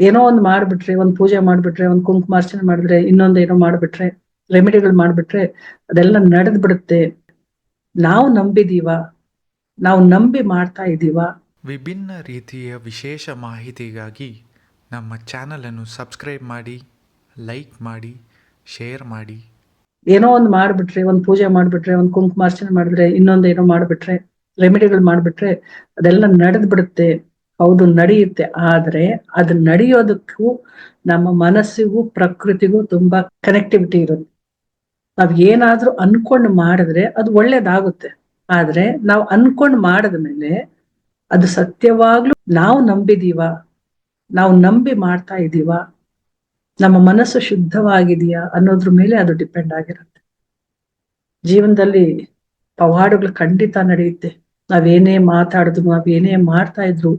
ಏನೋ ಒಂದು ಮಾಡ್ಬಿಟ್ರೆ ಒಂದು ಪೂಜೆ ಮಾಡ್ಬಿಟ್ರೆ ಒಂದು ಕುಂಕುಮಾರ್ಚನೆ ಮಾಡಿದ್ರೆ ಇನ್ನೊಂದು ಏನೋ ಮಾಡ್ಬಿಟ್ರೆ ರೆಮಿಡಿಗಳು ಮಾಡ್ಬಿಟ್ರೆ ಅದೆಲ್ಲ ನಡೆದ್ ಬಿಡುತ್ತೆ ನಾವು ನಂಬಿದೀವ ನಾವು ನಂಬಿ ಮಾಡ್ತಾ ಇದೀವ. ವಿಭಿನ್ನ ರೀತಿಯ ವಿಶೇಷ ಮಾಹಿತಿಗಾಗಿ ನಮ್ಮ ಚಾನಲನ್ನು ಸಬ್ಸ್ಕ್ರೈಬ್ ಮಾಡಿ ಲೈಕ್ ಮಾಡಿ ಶೇರ್ ಮಾಡಿ. ಏನೋ ಒಂದು ಮಾಡ್ಬಿಟ್ರೆ ಒಂದು ಪೂಜೆ ಮಾಡ್ಬಿಟ್ರೆ ಒಂದು ಕುಂಕುಮಾರ್ಚನೆ ಮಾಡಿದ್ರೆ ಇನ್ನೊಂದು ಏನೋ ಮಾಡ್ಬಿಟ್ರೆ ರೆಮಿಡಿಗಳು ಮಾಡ್ಬಿಟ್ರೆ ಅದೆಲ್ಲ ನಡೆದ್ ಬಿಡುತ್ತೆ ಹೌದು, ನಡೆಯುತ್ತೆ. ಆದ್ರೆ ಅದು ನಡೆಯೋದಕ್ಕೂ ನಮ್ಮ ಮನಸ್ಸಿಗೂ ಪ್ರಕೃತಿಗೂ ತುಂಬಾ ಕನೆಕ್ಟಿವಿಟಿ ಇರುತ್ತೆ. ನಾವ್ ಏನಾದ್ರೂ ಅನ್ಕೊಂಡು ಮಾಡಿದ್ರೆ ಅದು ಒಳ್ಳೇದಾಗುತ್ತೆ. ಆದ್ರೆ ನಾವು ಅನ್ಕೊಂಡ್ ಮಾಡಿದ್ಮೇಲೆ ಅದು ಸತ್ಯವಾಗ್ಲೂ ನಾವು ನಂಬಿದೀವ, ನಾವು ನಂಬಿ ಮಾಡ್ತಾ ಇದೀವ, ನಮ್ಮ ಮನಸ್ಸು ಶುದ್ಧವಾಗಿದೆಯಾ ಅನ್ನೋದ್ರ ಮೇಲೆ ಅದು ಡಿಪೆಂಡ್ ಆಗಿರುತ್ತೆ. ಜೀವನದಲ್ಲಿ ಪವಾಡಗಳು ಖಂಡಿತ ನಡೆಯುತ್ತೆ. ನಾವೇನೇ ಮಾತಾಡಿದ್ರು ನಾವೇನೇ ಮಾಡ್ತಾ ಇದ್ರು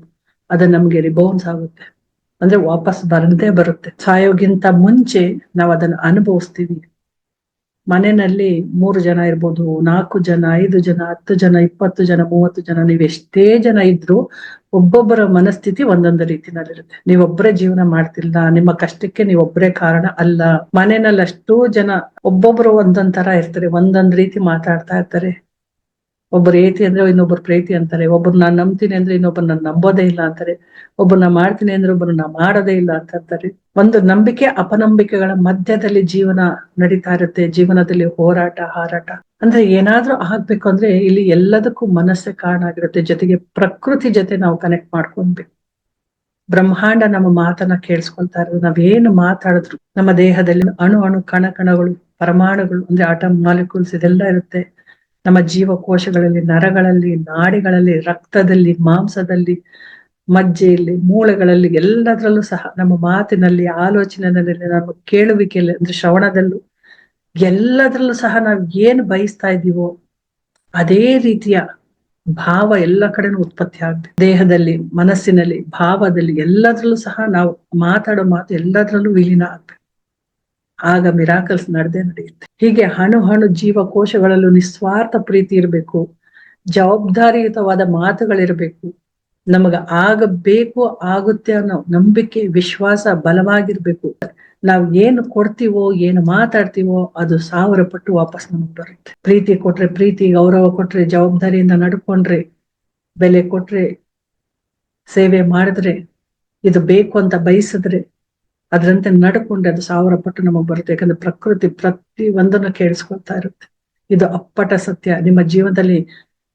ಅದು ನಮ್ಗೆ ರಿಬೌನ್ಸ್ ಆಗುತ್ತೆ. ಅಂದ್ರೆ ವಾಪಸ್ ಬರದೇ ಬರುತ್ತೆ. ಸಾಯೋಗಿಂತ ಮುಂಚೆ ನಾವು ಅದನ್ನ ಅನುಭವಿಸ್ತೀವಿ. ಮನೆಯಲ್ಲಿ ಮೂರು ಜನ ಇರ್ಬೋದು, ನಾಲ್ಕು ಜನ, ಐದು ಜನ, ಹತ್ತು ಜನ, ಇಪ್ಪತ್ತು ಜನ, ಮೂವತ್ತು ಜನ, ನೀವು ಎಷ್ಟೇ ಜನ ಇದ್ರು ಒಬ್ಬೊಬ್ಬರ ಮನಸ್ಥಿತಿ ಒಂದೊಂದು ರೀತಿನಲ್ಲಿರುತ್ತೆ. ನೀವೊಬ್ಬರೇ ಜೀವನ ಮಾಡ್ತಿಲ್ಲ, ನಿಮ್ಮ ಕಷ್ಟಕ್ಕೆ ನೀವೊಬ್ಬರೇ ಕಾರಣ ಅಲ್ಲ. ಮನೆಯಲ್ಲಿ ಅಷ್ಟು ಜನ ಒಬ್ಬೊಬ್ರು ಒಂದೊಂದ್ ತರ ಇರ್ತಾರೆ, ಒಂದೊಂದ್ ರೀತಿ ಮಾತಾಡ್ತಾ ಇರ್ತಾರೆ. ಒಬ್ಬರು ಏತಿ ಅಂದ್ರೆ ಇನ್ನೊಬ್ಬರು ಪ್ರೀತಿ ಅಂತಾರೆ. ಒಬ್ಬರು ನಾನ್ ನಂಬ್ತೀನಿ ಅಂದ್ರೆ ಇನ್ನೊಬ್ಬರು ನಾನ್ ನಂಬೋದೇ ಇಲ್ಲ ಅಂತಾರೆ. ಒಬ್ಬರು ನಾ ಮಾಡ್ತೀನಿ ಅಂದ್ರೆ ಒಬ್ಬರು ನಾ ಮಾಡೋದೇ ಇಲ್ಲ ಅಂತ ಅಂತಾರೆ. ಒಂದು ನಂಬಿಕೆ ಅಪನಂಬಿಕೆಗಳ ಮಧ್ಯದಲ್ಲಿ ಜೀವನ ನಡೀತಾ ಇರುತ್ತೆ. ಜೀವನದಲ್ಲಿ ಹೋರಾಟ, ಹಾರಾಟ. ಅಂದ್ರೆ ಏನಾದ್ರೂ ಆಗ್ಬೇಕು ಅಂದ್ರೆ ಇಲ್ಲಿ ಎಲ್ಲದಕ್ಕೂ ಮನಸ್ಸೇ ಕಾರಣ ಆಗಿರುತ್ತೆ. ಜೊತೆಗೆ ಪ್ರಕೃತಿ ಜೊತೆ ನಾವು ಕನೆಕ್ಟ್ ಮಾಡ್ಕೊಳ್ಬೇಕು. ಬ್ರಹ್ಮಾಂಡ ನಮ್ಮ ಮಾತನ್ನ ಕೇಳಿಸ್ಕೊಳ್ತಾ ಇರೋದು. ನಾವೇನು ಮಾತಾಡಿದ್ರು ನಮ್ಮ ದೇಹದಲ್ಲಿ ಅಣು ಅಣು ಕಣ ಕಣಗಳು ಪರಮಾಣುಗಳು, ಅಂದ್ರೆ ಆಟಮ್ ಮಾಲಿಕ್ಯೂಲ್ಸ್ ಇದೆಲ್ಲ ಇರುತ್ತೆ. ನಮ್ಮ ಜೀವಕೋಶಗಳಲ್ಲಿ, ನರಗಳಲ್ಲಿ, ನಾಡಿಗಳಲ್ಲಿ, ರಕ್ತದಲ್ಲಿ, ಮಾಂಸದಲ್ಲಿ, ಮಜ್ಜೆಯಲ್ಲಿ, ಮೂಳೆಗಳಲ್ಲಿ ಎಲ್ಲದರಲ್ಲೂ ಸಹ ನಮ್ಮ ಮಾತಿನಲ್ಲಿ ಆಲೋಚನೆಯಲ್ಲಿ ನಮ್ಮ ಕೇಳುವಿಕೆಯಲ್ಲಿ ಅಂದ್ರೆ ಶ್ರವಣದಲ್ಲೂ ಎಲ್ಲದರಲ್ಲೂ ಸಹ ನಾವು ಏನ್ ಬಯಸ್ತಾ ಇದ್ದೀವೋ ಅದೇ ರೀತಿಯ ಭಾವ ಎಲ್ಲ ಕಡೆನೂ ಉತ್ಪತ್ತಿ ಆಗ್ತದೆ ದೇಹದಲ್ಲಿ, ಮನಸ್ಸಿನಲ್ಲಿ, ಭಾವದಲ್ಲಿ ಎಲ್ಲದ್ರಲ್ಲೂ ಸಹ ನಾವು ಮಾತಾಡೋ ಮಾತು ಎಲ್ಲದ್ರಲ್ಲೂ ವಿಲೀನ ಆಗ್ಬೇಕು. ಆಗ ಮಿರಾಕಲ್ಸ್ ನಡೆದೇ ನಡೆಯುತ್ತೆ. ಹೀಗೆ ಹಣು ಹಣು ಜೀವಕೋಶಗಳಲ್ಲೂ ನಿಸ್ವಾರ್ಥ ಪ್ರೀತಿ ಇರಬೇಕು. ಜವಾಬ್ದಾರಿಯುತವಾದ ಮಾತುಗಳಿರಬೇಕು. ನಮಗ ಆಗಬೇಕು, ಆಗುತ್ತೆ ಅನ್ನೋ ನಂಬಿಕೆ, ವಿಶ್ವಾಸ, ಬಲವಾಗಿರ್ಬೇಕು. ನಾವ್ ಏನು ಕೊಡ್ತೀವೋ, ಏನು ಮಾತಾಡ್ತೀವೋ, ಅದು ಸಾವಿರ ಪಟ್ಟು ವಾಪಸ್ ನಮಗ್ ಬರುತ್ತೆ. ಪ್ರೀತಿ ಕೊಟ್ರೆ ಪ್ರೀತಿ, ಗೌರವ ಕೊಟ್ರೆ ಜವಾಬ್ದಾರಿಯಿಂದ ನಡ್ಕೊಂಡ್ರೆ, ಬೆಲೆ ಕೊಟ್ರೆ, ಸೇವೆ ಮಾಡಿದ್ರೆ, ಇದು ಬೇಕು ಅಂತ ಬಯಸಿದ್ರೆ ಅದ್ರಂತೆ ನಡ್ಕೊಂಡು ಅದು ಸಾವಿರ ಪಟ್ಟು ನಮಗ್ ಬರುತ್ತೆ. ಯಾಕಂದ್ರೆ ಪ್ರಕೃತಿ ಪ್ರತಿ ಒಂದನ್ನು ಕೇಳಿಸ್ಕೊಳ್ತಾ ಇರುತ್ತೆ. ಇದು ಅಪ್ಪಟ ಸತ್ಯ. ನಿಮ್ಮ ಜೀವನದಲ್ಲಿ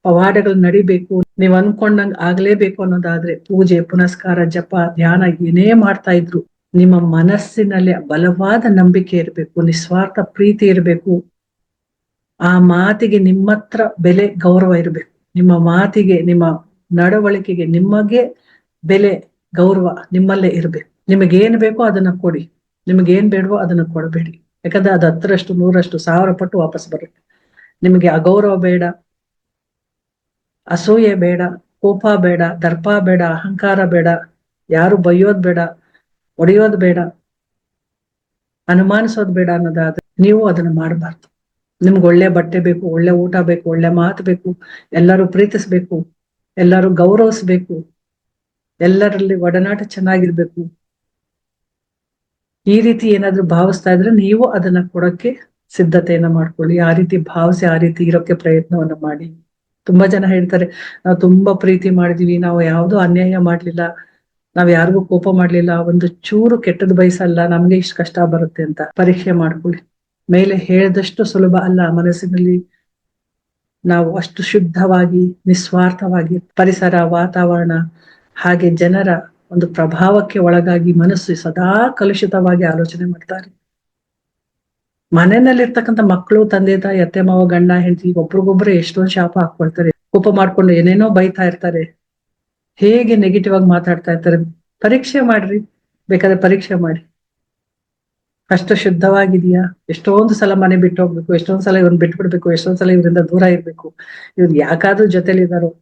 ಪವಾಡಗಳು ನಡಿಬೇಕು. ನೀವ್ ಅನ್ಕೊಂಡಂಗ್ ಆಗ್ಲೇಬೇಕು ಅನ್ನೋದಾದ್ರೆ ಪೂಜೆ, ಪುನಸ್ಕಾರ, ಜಪ, ಧ್ಯಾನ ಏನೇ ಮಾಡ್ತಾ ಇದ್ರು ನಿಮ್ಮ ಮನಸ್ಸಿನಲ್ಲಿ ಬಲವಾದ ನಂಬಿಕೆ ಇರಬೇಕು, ನಿಸ್ವಾರ್ಥ ಪ್ರೀತಿ ಇರಬೇಕು. ಆ ಮಾತಿಗೆ ನಿಮ್ಮತ್ರ ಬೆಲೆ ಗೌರವ ಇರಬೇಕು. ನಿಮ್ಮ ಮಾತಿಗೆ, ನಿಮ್ಮ ನಡವಳಿಕೆಗೆ ನಿಮಗೆ ಬೆಲೆ ಗೌರವ ನಿಮ್ಮಲ್ಲೇ ಇರಬೇಕು. ನಿಮಗೇನ್ ಬೇಕೋ ಅದನ್ನ ಕೊಡಿ. ನಿಮಗೇನ್ ಬೇಡವೋ ಅದನ್ನ ಕೊಡಬೇಡಿ. ಯಾಕಂದ್ರೆ ಅದು ಹತ್ತರಷ್ಟು, ನೂರಷ್ಟು, ಸಾವಿರ ಪಟ್ಟು ವಾಪಸ್ ಬರುತ್ತೆ. ನಿಮಗೆ ಅಗೌರವ ಬೇಡ, ಅಸೂಯೆ ಬೇಡ, ಕೋಪ ಬೇಡ, ದರ್ಪ ಬೇಡ, ಅಹಂಕಾರ ಬೇಡ, ಯಾರು ಬೈಯೋದ್ ಬೇಡ ಒಡೆಯೋದ್ ಬೇಡ, ಅನುಮಾನಿಸೋದ್ ಬೇಡ ಅನ್ನೋದಾದ್ರೆ ನೀವು ಅದನ್ನ ಮಾಡಬಾರ್ದು. ನಿಮ್ಗೆ ಒಳ್ಳೆ ಬಟ್ಟೆ ಬೇಕು, ಒಳ್ಳೆ ಊಟ ಬೇಕು, ಒಳ್ಳೆ ಮಾತು ಬೇಕು, ಎಲ್ಲರೂ ಪ್ರೀತಿಸ್ಬೇಕು, ಎಲ್ಲರೂ ಗೌರವಿಸ್ಬೇಕು, ಎಲ್ಲರಲ್ಲಿ ಒಡನಾಟ ಚೆನ್ನಾಗಿರ್ಬೇಕು. ಈ ರೀತಿ ಏನಾದ್ರೂ ಭಾವಿಸ್ತಾ ಇದ್ರೆ ನೀವು ಅದನ್ನ ಕೊಡಕ್ಕೆ ಸಿದ್ಧತೆಯನ್ನ ಮಾಡ್ಕೊಳ್ಳಿ. ಆ ರೀತಿ ಭಾವಿಸಿ ಆ ರೀತಿ ಇರೋಕೆ ಪ್ರಯತ್ನವನ್ನ ಮಾಡಿ. ತುಂಬಾ ಜನ ಹೇಳ್ತಾರೆ, ನಾವು ತುಂಬಾ ಪ್ರೀತಿ ಮಾಡಿದೀವಿ, ನಾವು ಯಾವ್ದು ಅನ್ಯಾಯ ಮಾಡ್ಲಿಲ್ಲ, ನಾವ್ ಯಾರಿಗೂ ಕೋಪ ಮಾಡ್ಲಿಲ್ಲ, ಒಂದು ಚೂರು ಕೆಟ್ಟದ್ ಬಯಸಲ್ಲ, ನಮ್ಗೆ ಇಷ್ಟು ಕಷ್ಟ ಬರುತ್ತೆ ಅಂತ ಪರೀಕ್ಷೆ ಮಾಡ್ಕೊಳ್ಳಿ. ಮೇಲೆ ಹೇಳಿದಷ್ಟು ಸುಲಭ ಅಲ್ಲ, ಮನಸ್ಸಿನಲ್ಲಿ ನಾವು ಅಷ್ಟು ಶುದ್ಧವಾಗಿ, ನಿಸ್ವಾರ್ಥವಾಗಿ ಪರಿಸರ, ವಾತಾವರಣ, ಹಾಗೆ ಜನರ ಒಂದು ಪ್ರಭಾವಕ್ಕೆ ಒಳಗಾಗಿ ಮನಸ್ಸು ಸದಾ ಕಲುಷಿತವಾಗಿ ಆಲೋಚನೆ ಮಾಡ್ತಾರೆ. ಮನೆಯಲ್ಲಿರ್ತಕ್ಕಂಥ ಮಕ್ಕಳು, ತಂದೆ, ತಾಯಿ, ಅತ್ತೆ, ಮಾವ, ಗಂಡ, ಹೆಂಡತಿ ಒಬ್ರಿಗೊಬ್ರು ಎಷ್ಟೊಂದು ಶಾಪ ಹಾಕೊಳ್ತಾರೆ ಕೋಪ ಮಾಡ್ಕೊಂಡು ಏನೇನೋ ಬೈತಾ ಇರ್ತಾರೆ. ಹೇಗೆ ನೆಗೆಟಿವ್ ಆಗಿ ಮಾತಾಡ್ತಾ ಇರ್ತಾರೆ. ಪರೀಕ್ಷೆ ಮಾಡ್ರಿ. ಬೇಕಾದ್ರೆ ಪರೀಕ್ಷೆ ಮಾಡಿ. ಅಷ್ಟು ಶುದ್ಧವಾಗಿದೆಯಾ? ಎಷ್ಟೊಂದು ಸಲ ಮನೆ ಬಿಟ್ಟು ಹೋಗ್ಬೇಕು. ಎಷ್ಟೊಂದು ಸಲ ಇವ್ರನ್ನ ಬಿಟ್ಬಿಡ್ಬೇಕು. ಎಷ್ಟೊಂದು ಸಲ ಇವರಿಂದ ದೂರ ಇರ್ಬೇಕು. ಇವ್ರು ಯಾಕಾದ್ರೂ ಜೊತೆಲಿದಾರೋ.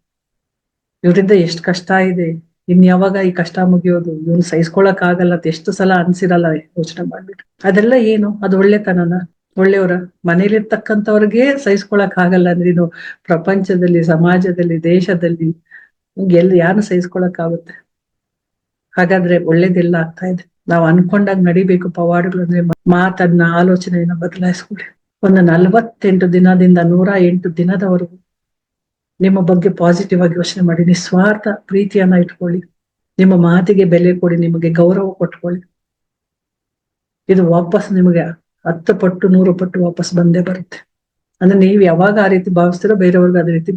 ಇವರಿಂದ ಎಷ್ಟು ಕಷ್ಟ ಇದೆ. ಇನ್ ಯಾವಾಗ ಈ ಕಷ್ಟ ಮುಗಿಯೋದು, ಇವನ್ ಸಹಿಸ್ಕೊಳಕ್ ಆಗಲ್ಲ ಅಂತ ಎಷ್ಟು ಸಲ ಅನ್ಸಿರಲ್ಲ ಯೋಚನೆ ಮಾಡ್ಬಿಟ್ಟು ಅದೆಲ್ಲ ಏನು? ಅದು ಒಳ್ಳೆತನನ? ಒಳ್ಳೆಯವರ ಮನೇಲಿರ್ತಕ್ಕಂಥವ್ರಿಗೆ ಸಹಿಸ್ಕೊಳಕ್ ಆಗಲ್ಲ ಅಂದ್ರೆ ಇನ್ನು ಪ್ರಪಂಚದಲ್ಲಿ, ಸಮಾಜದಲ್ಲಿ, ದೇಶದಲ್ಲಿ ಎಲ್ಲಿ ಯಾರು ಸಹಿಸ್ಕೊಳಕ್ ಆಗುತ್ತೆ ಹಾಗಾದ್ರೆ ಒಳ್ಳೇದೆಲ್ಲ ಆಗ್ತಾ ಇದೆ. ನಾವು ಅನ್ಕೊಂಡಾಗ ನಡಿಬೇಕು ಪವಾಡಗಳು ಅಂದ್ರೆ ಮಾತನ್ನ, ಆಲೋಚನೆಯನ್ನ ಬದಲಾಯಿಸ್ಕೊಳ್ಳಿ ಒಂದು ನಲವತ್ತೆಂಟು ದಿನದಿಂದ ನೂರ ಎಂಟು ದಿನದವರೆಗೂ ನಿಮ್ಮ ಬಗ್ಗೆ ಪಾಸಿಟಿವ್ ಆಗಿ ಯೋಚನೆ ಮಾಡಿ, ನಿಸ್ವಾರ್ಥ ಪ್ರೀತಿಯನ್ನ ಇಟ್ಕೊಳ್ಳಿ. ನಿಮ್ಮ ಮಾತಿಗೆ ಬೆಲೆ ಕೊಡಿ, ನಿಮಗೆ ಗೌರವ ಕೊಟ್ಕೊಳ್ಳಿ. ಇದು ವಾಪಸ್ ನಿಮಗೆ ಹತ್ತು ಪಟ್ಟು, ನೂರು ಪಟ್ಟು ವಾಪಸ್ ಬಂದೇ ಬರುತ್ತೆ. ಅಂದ್ರೆ ನೀವು ಯಾವಾಗ ಆ ರೀತಿ ಭಾವಿಸ್ತೀರೋ ಬೇರೆಯವ್ರಿಗೆ ಅದೇ ರೀತಿ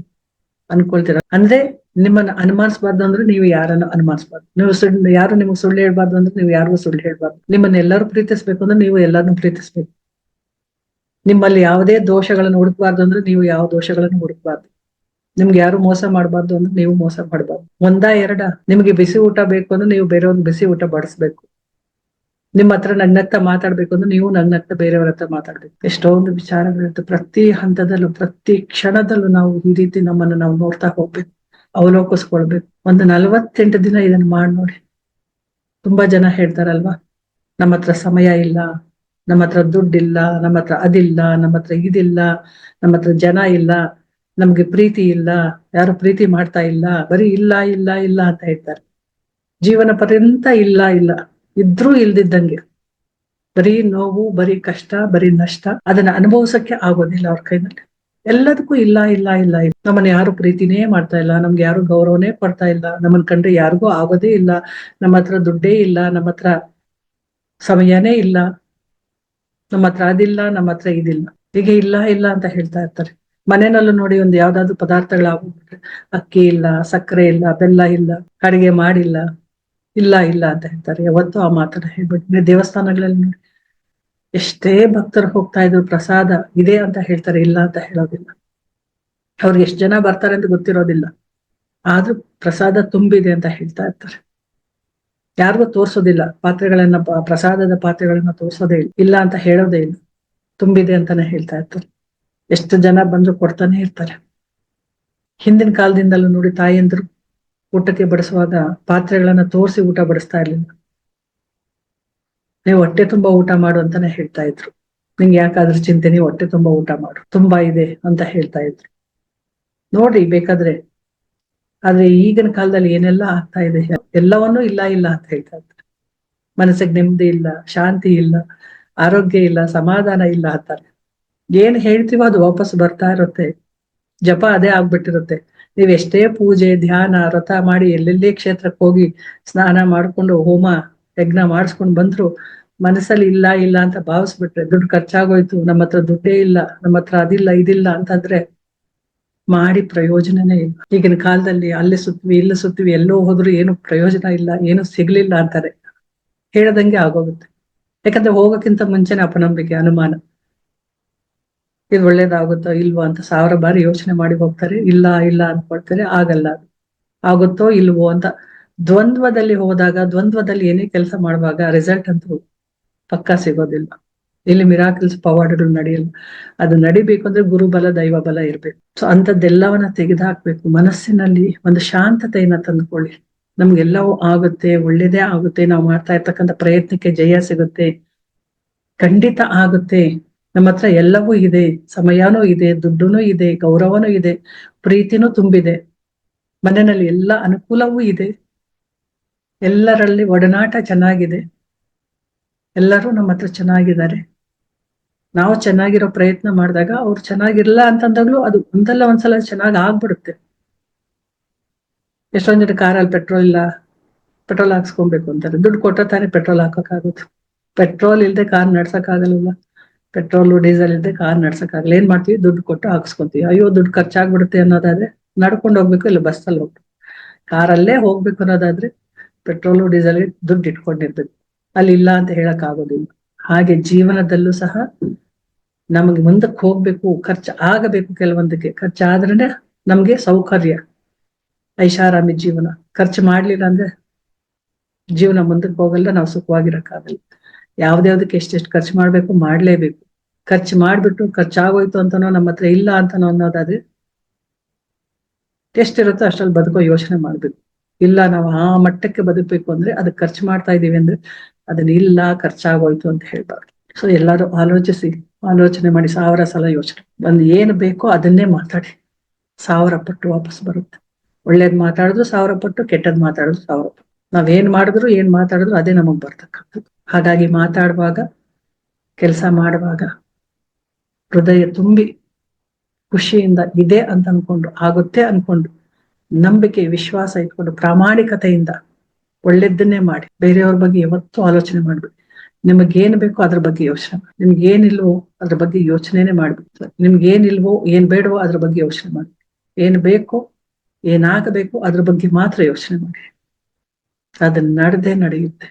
ಅನ್ಕೊಳ್ತೀರ. ಅಂದ್ರೆ ನಿಮ್ಮನ್ನ ಅನುಮಾನಿಸಬಾರ್ದು ಅಂದ್ರೆ ನೀವು ಯಾರನ್ನ ಅನುಮಾನಿಸಬಾರ್ದು. ನೀವು ಸುಳ್ಳು, ಯಾರು ನಿಮ್ಗೆ ಸುಳ್ಳು ಹೇಳ್ಬಾರ್ದು ಅಂದ್ರೆ ನೀವು ಯಾರಿಗೂ ಸುಳ್ಳು ಹೇಳ್ಬಾರ್ದು. ನಿಮ್ಮನ್ನ ಎಲ್ಲರೂ ಪ್ರೀತಿಸ್ಬೇಕು ಅಂದ್ರೆ ನೀವು ಎಲ್ಲರನ್ನು ಪ್ರೀತಿಸ್ಬೇಕು. ನಿಮ್ಮಲ್ಲಿ ಯಾವುದೇ ದೋಷಗಳನ್ನು ಹುಡುಕ್ಬಾರ್ದು ಅಂದ್ರೆ ನೀವು ಯಾವ ದೋಷಗಳನ್ನು ಹುಡುಕ್ಬಾರ್ದು. ನಿಮ್ಗೆ ಯಾರು ಮೋಸ ಮಾಡಬಾರ್ದು ಅಂದ್ರೆ ನೀವು ಮೋಸ ಮಾಡಬಾರ್ದು. ಒಂದ ಎರಡ, ನಿಮ್ಗೆ ಬಿಸಿ ಊಟ ಬೇಕು ಅಂದ್ರೆ ನೀವು ಬೇರೆಯವ್ರಿಗೆ ಬಿಸಿ ಊಟ ಬಡಿಸ್ಬೇಕು. ನಿಮ್ಮ ಹತ್ರ ನಗ್ನಗ್ತಾ ಮಾತಾಡ್ಬೇಕು ಅಂದ್ರೆ ನೀವು ನಗ್ನಗ್ತಾ ಬೇರೆಯವ್ರ ಹತ್ರ ಮಾತಾಡ್ಬೇಕು. ಎಷ್ಟೊಂದು ವಿಚಾರಗಳಿರುತ್ತೆ ಪ್ರತಿ ಹಂತದಲ್ಲೂ, ಪ್ರತಿ ಕ್ಷಣದಲ್ಲೂ ನಾವು ಈ ರೀತಿ ನಮ್ಮನ್ನು ನಾವು ನೋಡ್ತಾ ಹೋಗ್ಬೇಕು, ಅವಲೋಕಿಸ್ಕೊಳ್ಬೇಕು. ಒಂದು ನಲವತ್ತೆಂಟು ದಿನ ಇದನ್ನ ಮಾಡಿ ನೋಡಿ. ತುಂಬಾ ಜನ ಹೇಳ್ತಾರಲ್ವಾ, ನಮ್ಮ ಹತ್ರ ಸಮಯ ಇಲ್ಲ, ನಮ್ಮ ಹತ್ರ ದುಡ್ಡಿಲ್ಲ, ನಮ್ಮ ಹತ್ರ ಅದಿಲ್ಲ, ನಮ್ಮ ಹತ್ರ ಇದಿಲ್ಲ, ನಮ್ಮ ಹತ್ರ ಜನ ಇಲ್ಲ. ನಮ್ಗೆ ಪ್ರೀತಿ ಇಲ್ಲ, ಯಾರು ಪ್ರೀತಿ ಮಾಡ್ತಾ ಇಲ್ಲ, ಬರೀ ಇಲ್ಲ ಇಲ್ಲ ಇಲ್ಲ ಅಂತ ಹೇಳ್ತಾರೆ. ಜೀವನ ಪರ್ಯಂತ ಇಲ್ಲ ಇಲ್ಲ, ಇದ್ರೂ ಇಲ್ದಿದ್ದಂಗೆ. ಬರೀ ನೋವು, ಬರೀ ಕಷ್ಟ, ಬರೀ ನಷ್ಟ, ಅದನ್ನ ಅನುಭವಿಸಕ್ಕೆ ಆಗೋದಿಲ್ಲ ಅವ್ರ ಕೈನಲ್ಲಿ. ಎಲ್ಲದಕ್ಕೂ ಇಲ್ಲ ಇಲ್ಲ ಇಲ್ಲ ನಮ್ಮನ್ನ ಯಾರು ಪ್ರೀತಿನೇ ಮಾಡ್ತಾ ಇಲ್ಲ, ನಮ್ಗೆ ಯಾರು ಗೌರವನೇ ಪಡ್ತಾ ಇಲ್ಲ ನಮ್ಮನ್ ಕಂಡ್ರೆ ಯಾರಿಗೂ ಆಗೋದೇ ಇಲ್ಲ, ನಮ್ಮ ಹತ್ರ ದುಡ್ಡೇ ಇಲ್ಲ, ನಮ್ಮ ಹತ್ರ ಸಮಯನೇ ಇಲ್ಲ, ನಮ್ಮ ಹತ್ರ ಅದಿಲ್ಲ, ನಮ್ಮ ಹತ್ರ ಇದಿಲ್ಲ. ಹೀಗೆ ಇಲ್ಲ ಇಲ್ಲ ಅಂತ ಹೇಳ್ತಾ ಇರ್ತಾರೆ. ಮನೆಯಲ್ಲೂ ನೋಡಿ ಒಂದು ಯಾವ್ದಾದ್ರು ಪದಾರ್ಥಗಳಾಗ್ಬಿಟ್ರೆ, ಅಕ್ಕಿ ಇಲ್ಲ, ಸಕ್ಕರೆ ಇಲ್ಲ, ಬೆಲ್ಲ ಇಲ್ಲ, ಅಡಿಗೆ ಮಾಡಿಲ್ಲ, ಇಲ್ಲ ಇಲ್ಲ ಅಂತ ಹೇಳ್ತಾರೆ. ಯಾವತ್ತೂ ಆ ಮಾತನ್ನ ಹೇಳ್ಬಿಟ್ಟು ದೇವಸ್ಥಾನಗಳಲ್ಲಿ ನೋಡಿ ಎಷ್ಟೇ ಭಕ್ತರು ಹೋಗ್ತಾ ಇದ್ರು ಪ್ರಸಾದ ಇದೆ ಅಂತ ಹೇಳ್ತಾರೆ, ಇಲ್ಲ ಅಂತ ಹೇಳೋದಿಲ್ಲ. ಅವ್ರಿಗೆ ಎಷ್ಟು ಜನ ಬರ್ತಾರೆ ಅಂತ ಗೊತ್ತಿರೋದಿಲ್ಲ. ಆದ್ರೂ ಪ್ರಸಾದ ತುಂಬಿದೆ ಅಂತ ಹೇಳ್ತಾ ಇರ್ತಾರೆ. ಯಾರಿಗೂ ತೋರ್ಸೋದಿಲ್ಲ. ಪಾತ್ರೆಗಳನ್ನ, ಪ್ರಸಾದದ ಪಾತ್ರೆಗಳನ್ನ ತೋರ್ಸೋದೇ ಇಲ್ಲ. ಇಲ್ಲ ಅಂತ ಹೇಳೋದೇ ಇಲ್ಲ. ತುಂಬಿದೆ ಅಂತಾನೆ ಹೇಳ್ತಾ ಇರ್ತಾರೆ. ಎಷ್ಟು ಜನ ಬಂದ್ರು ಕೊಡ್ತಾನೆ ಇರ್ತಾರೆ. ಹಿಂದಿನ ಕಾಲದಿಂದಲೂ ನೋಡಿ ತಾಯಿಯಂದ್ರು ಊಟಕ್ಕೆ ಬಡಿಸುವಾಗ ಪಾತ್ರೆಗಳನ್ನ ತೋರಿಸಿ ಊಟ ಬಡಿಸ್ತಾ ಇರ್ಲಿಲ್ಲ. ನೀವು ಹೊಟ್ಟೆ ತುಂಬಾ ಊಟ ಮಾಡು ಅಂತಾನೆ ಹೇಳ್ತಾ ಇದ್ರು. ನಿಂಗೆ ಯಾಕಾದ್ರೂ ಚಿಂತೆ, ನೀವು ಹೊಟ್ಟೆ ತುಂಬಾ ಊಟ ಮಾಡು. ತುಂಬಾ ಇದೆ ಅಂತ ಹೇಳ್ತಾ ಇದ್ರು. ನೋಡ್ರಿ, ಬೇಕಾದ್ರೆ. ಆದ್ರೆ ಈಗಿನ ಕಾಲದಲ್ಲಿ ಏನೆಲ್ಲ ಆಗ್ತಾ ಇದೆ? ಎಲ್ಲವನ್ನೂ ಇಲ್ಲ ಇಲ್ಲ ಅಂತ ಹೇಳ್ತಾ ಇದ್ರು. ಮನಸ್ಸಿಗೆ ನೆಮ್ಮದಿ ಇಲ್ಲ, ಶಾಂತಿ ಇಲ್ಲ, ಆರೋಗ್ಯ ಇಲ್ಲ, ಸಮಾಧಾನ ಇಲ್ಲ ಅಂತಾರೆ. ಏನ್ ಹೇಳ್ತೀವೋ ಅದು ವಾಪಸ್ ಬರ್ತಾ ಇರುತ್ತೆ. ಜಪ ಅದೇ ಆಗ್ಬಿಟ್ಟಿರುತ್ತೆ. ನೀವ್ ಎಷ್ಟೇ ಪೂಜೆ, ಧ್ಯಾನ, ವ್ರತ ಮಾಡಿ ಎಲ್ಲೆಲ್ಲೇ ಕ್ಷೇತ್ರಕ್ಕೆ ಹೋಗಿ ಸ್ನಾನ ಮಾಡ್ಕೊಂಡು ಹೋಮ, ಯಜ್ಞ ಮಾಡಿಸ್ಕೊಂಡು ಬಂದ್ರು ಮನಸ್ಸಲ್ಲಿ ಇಲ್ಲ ಇಲ್ಲ ಅಂತ ಭಾವಿಸ್ಬಿಟ್ರೆ ದುಡ್ಡು ಖರ್ಚಾಗೋಯ್ತು, ನಮ್ಮ ಹತ್ರ ದುಡ್ಡೇ ಇಲ್ಲ, ನಮ್ಮ ಹತ್ರ ಅದಿಲ್ಲ, ಇದಿಲ್ಲ ಅಂತಂದ್ರೆ ಮಾಡಿ ಪ್ರಯೋಜನನೇ ಇಲ್ಲ. ಈಗಿನ ಕಾಲದಲ್ಲಿ ಅಲ್ಲೇ ಸುತ್ವಿ ಇಲ್ಲಿ ಸುತ್ವಿ ಎಲ್ಲೋ ಹೋದ್ರು ಏನು ಪ್ರಯೋಜನ ಇಲ್ಲ, ಏನು ಸಿಗ್ಲಿಲ್ಲ ಅಂತಾರೆ. ಹೇಳದಂಗೆ ಆಗೋಗುತ್ತೆ. ಯಾಕಂದ್ರೆ ಹೋಗೋಕ್ಕಿಂತ ಮುಂಚೆನೆ ಅಪನಂಬಿಕೆ, ಅನುಮಾನ. ಇದು ಒಳ್ಳೇದಾಗುತ್ತೋ ಇಲ್ವೋ ಅಂತ ಸಾವಿರ ಬಾರಿ ಯೋಚನೆ ಮಾಡಿ ಹೋಗ್ತಾರೆ. ಇಲ್ಲ ಇಲ್ಲ ಅನ್ಕೊಳ್ತಾರೆ ಆಗಲ್ಲ ಆಗುತ್ತೋ ಇಲ್ವೋ ಅಂತ ದ್ವಂದ್ವದಲ್ಲಿ ಹೋದಾಗ, ದ್ವಂದ್ವದಲ್ಲಿ ಏನೇ ಕೆಲಸ ಮಾಡುವಾಗ ರಿಸಲ್ಟ್ ಅಂತೂ ಪಕ್ಕಾ ಸಿಗೋದಿಲ್ಲ. ಇಲ್ಲಿ ಮಿರಾಕಲ್ಸ್ ಪವಾಡಗಳು ನಡೆಯಲ್ಲ. ಅದು ನಡಿಬೇಕು ಅಂದ್ರೆ ಗುರುಬಲ ದೈವ ಬಲ ಇರ್ಬೇಕು. ಸೊ ಅಂತದ್ದೆಲ್ಲವನ್ನ ತೆಗೆದುಹಾಕ್ಬೇಕು ಮನಸ್ಸಿನಲ್ಲಿ ಒಂದು ಶಾಂತತೆಯನ್ನ ತಂದುಕೊಳ್ಳಿ. ನಮ್ಗೆಲ್ಲವೂ ಆಗುತ್ತೆ, ಒಳ್ಳೇದೇ ಆಗುತ್ತೆ. ನಾವು ಮಾಡ್ತಾ ಇರ್ತಕ್ಕಂಥ ಪ್ರಯತ್ನಕ್ಕೆ ಜಯ ಸಿಗುತ್ತೆ. ಖಂಡಿತ ಆಗುತ್ತೆ. ನಮ್ಮ ಹತ್ರ ಎಲ್ಲವೂ ಇದೆ, ಸಮಯನೂ ಇದೆ, ದುಡ್ಡುನೂ ಇದೆ, ಗೌರವನೂ ಇದೆ, ಪ್ರೀತಿನೂ ತುಂಬಿದೆ. ಮನೆಯಲ್ಲಿ ಎಲ್ಲ ಅನುಕೂಲವೂ ಇದೆ. ಎಲ್ಲರಲ್ಲಿ ಒಡನಾಟ ಚೆನ್ನಾಗಿದೆ. ಎಲ್ಲರೂ ನಮ್ಮ ಹತ್ರ ಚೆನ್ನಾಗಿದ್ದಾರೆ. ನಾವು ಚೆನ್ನಾಗಿರೋ ಪ್ರಯತ್ನ ಮಾಡಿದಾಗ ಅವ್ರು ಚೆನ್ನಾಗಿರ್ಲ ಅಂತಂದಾಗ್ಲೂ ಅದು ಒಂದಲ್ಲ ಒಂದ್ಸಲ ಚೆನ್ನಾಗಿ ಆಗ್ಬಿಡುತ್ತೆ. ಎಷ್ಟೊಂದ್ ಜನ ಕಾರಲ್ಲಿ ಪೆಟ್ರೋಲ್ ಇಲ್ಲ ಪೆಟ್ರೋಲ್ ಹಾಕ್ಸ್ಕೊಬೇಕು ಅಂತಾರೆ. ದುಡ್ಡು ಕೊಟ್ಟ ತಾನೇ ಪೆಟ್ರೋಲ್ ಹಾಕೋಕ್ಕಾಗುತ್ತೆ. ಪೆಟ್ರೋಲ್ ಇಲ್ಲದೆ ಕಾರ್ ನಡ್ಸಕ್ ಆಗಲ್ಲ ಪೆಟ್ರೋಲ್, ಡೀಸೆಲ್ ಇಲ್ದೆ ಕಾರ್ ನಡ್ಸಕ್ ಆಗಲ್ಲ ಏನ್ ಮಾಡ್ತೀವಿ? ದುಡ್ಡು ಕೊಟ್ಟು ಹಾಕ್ಸ್ಕೊಂತೀವಿ. ಅಯ್ಯೋ, ದುಡ್ಡು ಖರ್ಚಾಗ್ಬಿಡುತ್ತೆ ಅನ್ನೋದಾದ್ರೆ ನಡ್ಕೊಂಡು ಹೋಗ್ಬೇಕು ಇಲ್ಲ ಬಸ್ಸಲ್ಲಿ ಹೋಗ್ಬೇಕು ಕಾರಲ್ಲೇ ಹೋಗ್ಬೇಕು ಅನ್ನೋದಾದ್ರೆ ಪೆಟ್ರೋಲು, ಡೀಸೆಲ್ ದುಡ್ಡು ಇಟ್ಕೊಂಡಿರ್ಬೇಕು. ಅಲ್ಲಿ ಇಲ್ಲ ಅಂತ ಹೇಳಕ್ ಆಗೋದಿಲ್ಲ. ಹಾಗೆ ಜೀವನದಲ್ಲೂ ಸಹ ನಮಗೆ ಮುಂದಕ್ಕೆ ಹೋಗ್ಬೇಕು, ಖರ್ಚು ಆಗಬೇಕು ಕೆಲವೊಂದಕ್ಕೆ. ಖರ್ಚಾದ್ರೇನೆ ನಮ್ಗೆ ಸೌಕರ್ಯ. ಐಷಾರಾಮಿ ಜೀವನ. ಖರ್ಚು ಮಾಡ್ಲಿಲ್ಲ ಅಂದ್ರೆ ಜೀವನ ಮುಂದಕ್ಕೆ ಹೋಗಲ್ಲ, ನಾವು ಸುಖವಾಗಿರಕ್ಕಾಗಲ್ಲ. ಯಾವ್ದ್ಯಾವ್ದಕ್ಕೆ ಎಷ್ಟೆಷ್ಟು ಖರ್ಚು ಮಾಡ್ಬೇಕು? ಮಾಡ್ಲೇಬೇಕು. ಖರ್ಚು ಮಾಡ್ಬಿಟ್ಟು ಖರ್ಚಾಗೋಯ್ತು ಅಂತನೋ ನಮ್ಮ ಹತ್ರ ಇಲ್ಲ ಅಂತನೋ ಅನ್ನೋದಾದ್ರೆ ಎಷ್ಟಿರುತ್ತೋ ಅಷ್ಟ್ರಲ್ಲಿ ಬದುಕೋ ಯೋಚನೆ ಮಾಡ್ಬೇಕು. ಇಲ್ಲ, ನಾವು ಆ ಮಟ್ಟಕ್ಕೆ ಬದುಕಬೇಕು ಅಂದ್ರೆ ಅದಕ್ಕೆ ಖರ್ಚು ಮಾಡ್ತಾ ಇದೀವಿ ಅಂದ್ರೆ ಅದನ್ನ ಇಲ್ಲ, ಖರ್ಚಾಗೋಯ್ತು ಅಂತ ಹೇಳ್ಬಾರ್ದು. ಸೊ ಎಲ್ಲರೂ ಆಲೋಚಿಸಿ, ಆಲೋಚನೆ ಮಾಡಿ, ಸಾವಿರ ಸಲ ಯೋಚನೆ. ಬಂದು ಏನು ಬೇಕೋ ಅದನ್ನೇ ಮಾತಾಡಿ. ಸಾವಿರ ಪಟ್ಟು ವಾಪಸ್ ಬರುತ್ತೆ. ಒಳ್ಳೇದ್ ಮಾತಾಡಿದ್ರು ಸಾವಿರ ಪಟ್ಟು, ಕೆಟ್ಟದ್ ಮಾತಾಡಿದ್ರು ಸಾವಿರ ಪಟ್ಟು. ಏನ್ ಮಾಡಿದ್ರು, ಏನ್ ಮಾತಾಡಿದ್ರು, ಅದೇ ನಮಗ್ ಬರ್ತಕ್ಕಂಥದ್ದು. ಹಾಗಾಗಿ ಮಾತಾಡುವಾಗ, ಕೆಲಸ ಮಾಡುವಾಗ ಹೃದಯ ತುಂಬಿ ಖುಷಿಯಿಂದ ಇದೆ ಅಂತ ಅನ್ಕೊಂಡು, ಆಗುತ್ತೆ ಅನ್ಕೊಂಡು ನಂಬಿಕೆ, ವಿಶ್ವಾಸ ಇಟ್ಕೊಂಡು ಪ್ರಾಮಾಣಿಕತೆಯಿಂದ ಒಳ್ಳೆದನ್ನೇ ಮಾಡಿ. ಬೇರೆಯವ್ರ ಬಗ್ಗೆ ಯಾವತ್ತೂ ಆಲೋಚನೆ ಮಾಡ್ಬೇಕು ನಿಮಗೇನ್ ಬೇಕೋ ಅದ್ರ ಬಗ್ಗೆ ಯೋಚನೆ ಮಾಡಿ. ನಿಮ್ಗೆ ಏನಿಲ್ವೋ ಅದ್ರ ಬಗ್ಗೆ ಯೋಚನೆನೆ ಮಾಡ್ಬೇಕು ನಿಮ್ಗೆ ಏನಿಲ್ವೋ ಏನ್ ಬೇಡವೋ ಅದ್ರ ಬಗ್ಗೆ ಯೋಚನೆ ಮಾಡಿ. ಏನ್ ಬೇಕೋ, ಏನಾಗಬೇಕು ಅದ್ರ ಬಗ್ಗೆ ಮಾತ್ರ ಯೋಚನೆ ಮಾಡಿ. ಅದನ್ನ ನಡೆದೇ ನಡೆಯುತ್ತೆ.